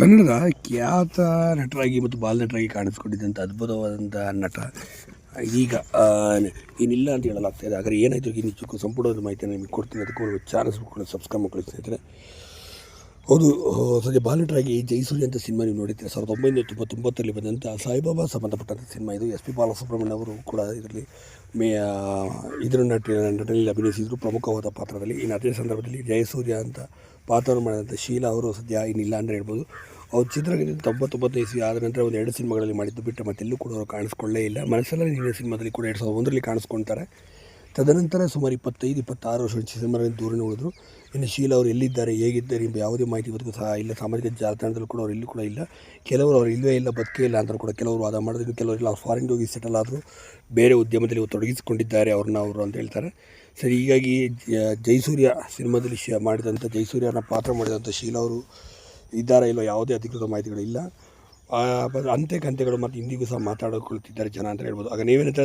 ಕನ್ನಡದ ಖ್ಯಾತ ನಟರಾಗಿ ಮತ್ತು ಬಾಲ ನಟರಾಗಿ ಕಾಣಿಸ್ಕೊಂಡಿದ್ದಂಥ ಅದ್ಭುತವಾದಂಥ ನಟ. ಈಗ ಏನಿಲ್ಲ ಅಂತ ಹೇಳಲಾಗ್ತಾ ಇದೆ. ಆದರೆ ಏನಾಯಿತು? ಈ ನಿಜಕ್ಕೂ ಸಂಪೂರ್ಣವಾದ ಮಾಹಿತಿಯನ್ನು ನಿಮಗೆ ಕೊಡ್ತೀನಿ. ಅದಕ್ಕೂ ಕೂಡ ಸಬ್ಸ್ಕ್ರೈಬ್ ಮಾಡ್ಕೊಳ್ಳಿ ಸ್ನೇಹಿತರೆ. ಹೌದು ಸದ್ಯ ಬಾಲಿಟ್ರಾಗಿ ಜೈಸೂರಿ ಅಂತ ಸಿನಿಮಾ ನೀವು ನೋಡಿದ್ದೀರಿ? ಸಾವಿರದ ಒಂಬೈನೂರ ತೊಂಬತ್ತೊಂಬತ್ತರಲ್ಲಿ ಬಂದಂಥ ಸಾಯಿಬಾಬಾ ಸಂಬಂಧಪಟ್ಟಂಥ ಸಿನಿಮಾ ಇದು. ಎಸ್ ಪಿ ಬಾಲಸುಬ್ರಹ್ಮಣ್ಯ ಅವರು ಕೂಡ ಇದರಲ್ಲಿ ಮೇ ಇದರ ನಟ, ನಟನೆಯಲ್ಲಿ ಅಭಿನಯಿಸಿದ್ರು. ಪ್ರಮುಖವಾದ ಪಾತ್ರದಲ್ಲಿ. ಇನ್ನು ಅದೇ ಸಂದರ್ಭದಲ್ಲಿ ಜಯಸೂರ್ಯ ಅಂತ ಪಾತ್ರವನ್ನು ಮಾಡಿದಂಥ ಶೀಲಾ ಅವರು ಸದ್ಯ ಇನ್ನಿಲ್ಲ ಅಂದರೆ ಹೇಳ್ಬೋದು. ಅವ್ರ ಚಿತ್ರರಂಗದ ತೊಂಬತ್ತೊಂಬತ್ತು ಇಸ್ವಿ ಆದ ನಂತರ ಒಂದು ಎರಡು ಸಿನಿಮಾಗಳಲ್ಲಿ ಮಾಡಿದ್ದು ಬಿಟ್ಟು ಮತ್ತೆಲ್ಲೂ ಕೂಡ ಅವರು ಕಾಣಿಸ್ಕೊಳ್ಳೇ ಇಲ್ಲ. ಮನಸ್ಸೆಲ್ಲ ನೀರಿನ ಸಿನಿಮಾದಲ್ಲಿ ಕೂಡ ಎರಡು ಸಾವಿರದ ಒಂದರಲ್ಲಿ ಕಾಣಿಸ್ಕೊಳ್ತಾರೆ ತದನಂತರ ಸುಮಾರು ಇಪ್ಪತ್ತೈದು, ಇಪ್ಪತ್ತಾರು ವರ್ಷ ಸಿನಿಮಾದಲ್ಲಿ ದೂರನೇ ಉಳಿದ್ರು. ಇನ್ನು ಶೀಲಾ ಅವರು ಎಲ್ಲಿದ್ದಾರೆ, ಹೇಗಿದ್ದಾರೆ ಎಂಬ ಯಾವುದೇ ಮಾಹಿತಿ ಇವತ್ತಿಗೂ ಸಹ ಇಲ್ಲ. ಸಾಮಾಜಿಕ ಜಾಲತಾಣದಲ್ಲೂ ಕೂಡ ಅವರು ಕೂಡ ಇಲ್ಲ. ಕೆಲವರು ಅವರು ಇಲ್ಲವೇ ಇಲ್ಲ, ಬದುಕೇ ಇಲ್ಲ ಅಂತ ಕೂಡ ಕೆಲವರು ವಾದ ಮಾಡಿದ್ರು. ಕೆಲವರು ಇಲ್ಲ ಫಾರಿನ್ಗೆ ಹೋಗಿ ಸೆಟಲ್ ಆದರೂ. ಬೇರೆ ಉದ್ಯಮದಲ್ಲಿ ತೊಡಗಿಸಿಕೊಂಡಿದ್ದಾರೆ ಅವ್ರನ್ನ ಅವರು ಅಂತ ಹೇಳ್ತಾರೆ. ಸರಿ, ಹೀಗಾಗಿ ಜೈಸೂರ್ಯ ಸಿನಿಮಾದಲ್ಲಿ ಶ, ಮಾಡಿದಂಥ ಜೈಸೂರ್ಯನ ಪಾತ್ರ ಮಾಡಿದಂಥ ಶೀಲ ಅವರು ಇದ್ದಾರಾ ಇಲ್ಲೋ ಯಾವುದೇ ಅಧಿಕೃತ ಮಾಹಿತಿಗಳಿಲ್ಲ ಅಂತೆ ಕಂತೆಗಳು ಮತ್ತು ಇಂದಿಗೂ ಸಹ ಮಾತಾಡಿಕೊಳ್ತಿದ್ದಾರೆ ಜನ ಅಂತ ಹೇಳ್ಬೋದು. ಆಗ ನೀವೇನಂತ